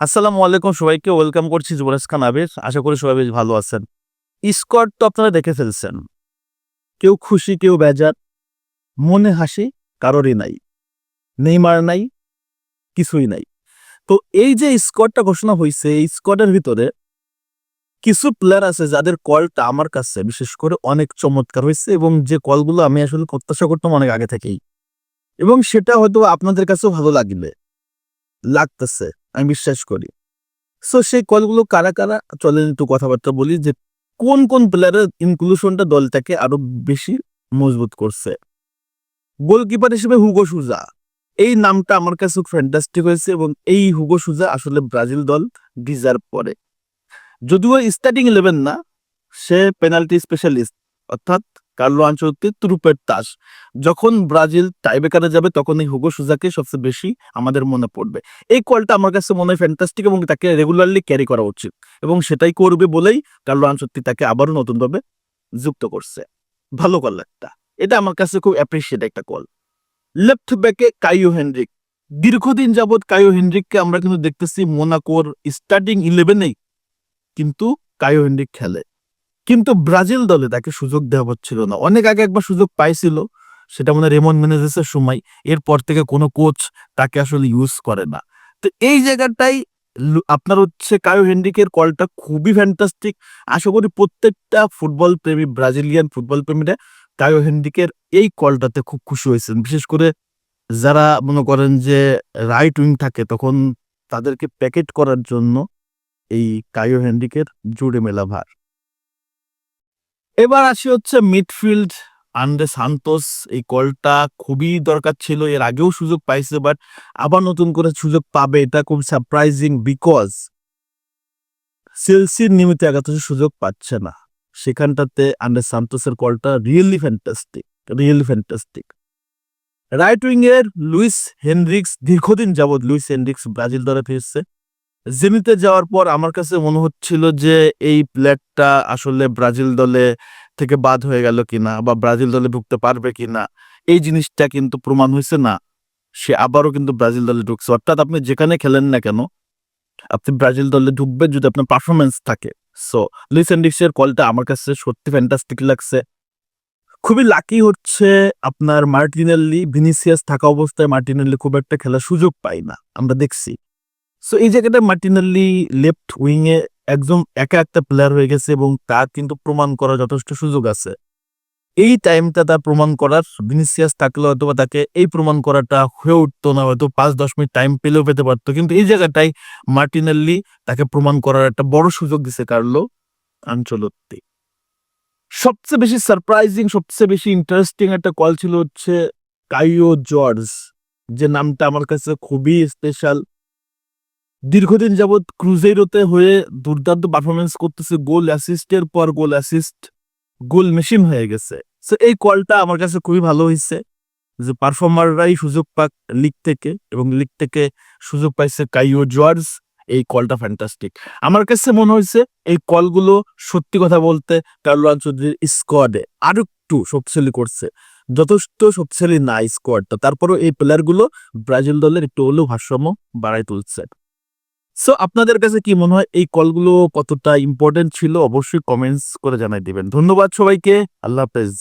আসসালামু আলাইকুম সবাইকে, ওয়েলকাম করছি যুবরাজ খান আবির। আশা করি সবাই বেশ ভালো আছেন। স্কোয়াড তো আপনারা দেখে ফেলছেন। কেউ খুশি, কেউ বেজার, মনে হাসি কারোরই নাই। নেইমার নাই, কিছুই নাই। তো এই যে স্কোয়াডটা ঘোষণা হয়েছে এই স্কোয়াডের ভিতরে কিছু প্লেয়ার আছে যাদের কলটা আমার কাছে বিশেষ করে অনেক চমৎকার হয়েছে এবং যে কলগুলো আমি আসলে প্রত্যাশা করতাম অনেক আগে থেকেই। এবং সেটা হয়তো আপনাদের কাছেও ভালো লাগবে। লাগতেছে, আমি বিশ্বাস করি। সো সেই কলগুলো কারা কারা? চলেন একটু কথাবার্তা বলি যে, কোন কোন প্লেয়ারের ইনক্লুশনটা দলটাকে আরও বেশি মজবুত করছে? গোলকিপার হিসেবে হুগো সুজা এই নামটা আমার কাছে ফ্যান্টাস্টিক হয়েছে এবং এই হুগো সুজা আসলে ব্রাজিল দল ডিজার্ভ করে। যদিও স্টার্টিং ইলেভেন না, সে পেনাল্টি স্পেশালিস্ট অর্থাৎ কার্লো আঞ্চলতি তুরুপের তাস। যখন ব্রাজিল টাইবেকারে যাবে তখন এই হুগো সুজাকে সবচেয়ে বেশি আমাদের মনে পড়বে। এই কলটা আমার কাছে মনে হয় ফ্যান্টাস্টিক এবং তাকে রেগুলারলি ক্যারি করা উচিত এবং সেটাই করবে বলেই কার্লো আনসত্তি তাকে আবারও নতুনভাবে যুক্ত করছে। ভালো কল একটা। এটা আমার কাছে খুব অ্যাপ্রিসিয়েট একটা কল লেফট ব্যাকে কাইও হেনরিক। দীর্ঘদিন যাবৎ কাইও হেনরিককে আমরা কিন্তু দেখতেছি মোনাকোর স্টার্টিং ইলেভেনেই কিন্তু কাইও হেনরিক খেলে। কিন্তু ব্রাজিল দলে তাকে সুযোগ দেওয়া হচ্ছিল না। অনেক আগে একবার সুযোগ পাইছিল, সেটা মানে রেমন ম্যানেজেসের সময়। এরপর থেকে কোনো কোচ তাকে আসলে ইউজ করে না। তো এই জায়গাটাই আপনার হচ্ছে কায়ো হেনরিকের কলটা খুবই ফ্যান্টাস্টিক আশা করি প্রত্যেকটা ফুটবল প্রেমী, ব্রাজিলিয়ান ফুটবল প্রেমীরা কায়ো হেনরিকের এই কলটাতে খুব খুশি হয়েছেন। বিশেষ করে যারা মনে করেন যে রাইট উইং থাকে, তখন তাদেরকে প্যাকেট করার জন্য এই কায়ো হেনরিকের জুড়ে মেলা ভার এবার আসি হচ্ছে মিডফিল্ড আন্ডে সান্তোস এই কলটা খুবই দরকার ছিল, এর আগেও সুযোগ পাইছে বাট আবার নতুন করে সুযোগ পাবে, এটা খুব সারপ্রাইজিং বিকজ সেলসির নিয়মিত একাদশে সুযোগ পাচ্ছে না। সেখানটাতে আন্ডে সান্তোসের কলটা really fantastic really fantastic right wing এর লুইস হেনরিক্স দীর্ঘদিন যাবৎ লুইস হেনরিক্স ব্রাজিল দলে ফিরছে। জেনিতে যাওয়ার পর আমার কাছে মনে হচ্ছিল যে, এই প্লেয়ারটা আসলে ব্রাজিল দলে থেকে বাদ হয়ে গেল কিনা বা ব্রাজিল দলে ঢুকতে পারবে কিনা, এই জিনিসটা কিন্তু প্রমাণ হয়েছে না। সে আবারও কিন্তু ব্রাজিল দলে ঢুকছে। অর্থাৎ আপনি যেখানে খেলেন না কেন, আপনি ব্রাজিল দলে ঢুকবেন যদি আপনার পারফরমেন্স থাকে। সো লুইস এন্ডিক্সের কলটা আমার কাছে সত্যি ফ্যান্টাস্টিক লাগছে। খুবই লাকি হচ্ছে আপনার মার্টিনেল্লি, ভিনিসিয়াস থাকা অবস্থায় মার্টিনেল্লি খুব একটা খেলার সুযোগ পাই না। আমরা দেখছি। সো এই জায়গাটা মার্টিনাল্লি লেফট উইং এ একদম একা একটা প্লেয়ার হয়ে গেছে এবং তার কিন্তু প্রমাণ করার যথেষ্ট সুযোগ আছে। এই টাইমটা তার প্রমাণ করার ভিনিসিয়াস থাকলে হয়তো বা তাকে এই প্রমাণ করাটা হয়ে উঠতো না, হয়তো পাঁচ, দশ মিনিট টাইম পেলেও পেতে পারতো। কিন্তু এই জায়গাটাই মার্টিনাল্লি তাকে প্রমাণ করার একটা বড় সুযোগ দিছে কার্লো আঞ্চলত্তি। সবচেয়ে বেশি সারপ্রাইজিং সবচেয়ে বেশি ইন্টারেস্টিং একটা কল ছিল হচ্ছে কাইও জর্জ যে নামটা আমার কাছে খুবই স্পেশাল দীর্ঘদিন যাবৎ ক্রুজেরোতে হয়ে দুর্দান্ত পারফরমেন্স করতেছে গোল অ্যাসিস্টের পর গোল অ্যাসিস্ট গোল মেশিন হয়ে গেছে। সো এই কলটা আমার কাছে খুবই ভালো হয়েছে যে পারফর্মাররাই সুযোগ পাক লিগ থেকে এবং লিগ থেকে সুযোগ পাইছে কাইও জর্জ এই কলটা ফ্যান্টাস্টিক আমার কাছে মনে হয়েছে এই কলগুলো সত্যি কথা বলতে কার্লো আঞ্চলিক স্কোয়াডে আরও একটু শক্তিশালী করছে। যথেষ্ট শক্তিশালী না স্কোয়াডটা তারপরেও এই প্লেয়ারগুলো ব্রাজিল দলের একটু হলেও ভারসাম্য বাড়াই তুলছে। সো আপনাদের কাছে কি মনে হয় এই কলগুলো কতটা ইম্পর্টেন্ট ছিল? অবশ্যই কমেন্টস করে জানাই দিবেন। ধন্যবাদ সবাইকে। আল্লাহ হাফেজ।